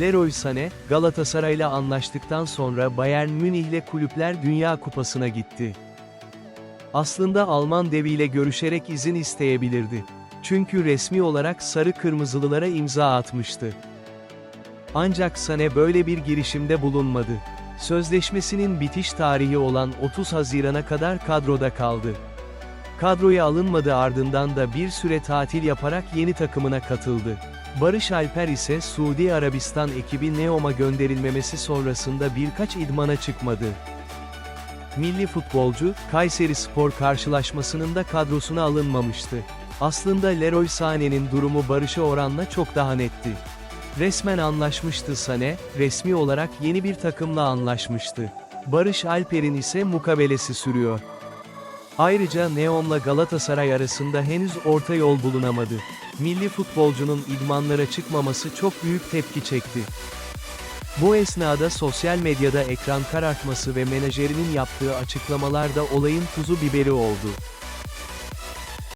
Leroy Sané, Galatasaray'la anlaştıktan sonra Bayern Münih'le Kulüpler Dünya Kupası'na gitti. Aslında Alman deviyle görüşerek izin isteyebilirdi. Çünkü resmi olarak sarı kırmızılılara imza atmıştı. Ancak Sané böyle bir girişimde bulunmadı. Sözleşmesinin bitiş tarihi olan 30 Haziran'a kadar kadroda kaldı. Kadroya alınmadı ardından da bir süre tatil yaparak yeni takımına katıldı. Barış Alper ise Suudi Arabistan ekibi Neom'a gönderilmemesi sonrasında birkaç idmana çıkmadı. Milli futbolcu, Kayseri Spor karşılaşmasının da kadrosuna alınmamıştı. Aslında Leroy Sané'nin durumu Barış'a oranla çok daha netti. Resmen anlaşmıştı Sané, resmi olarak yeni bir takımla anlaşmıştı. Barış Alper'in ise mukabelesi sürüyor. Ayrıca Neom'la Galatasaray arasında henüz orta yol bulunamadı. Milli futbolcunun idmanlara çıkmaması çok büyük tepki çekti. Bu esnada sosyal medyada ekran karartması ve menajerinin yaptığı açıklamalar da olayın tuzu biberi oldu.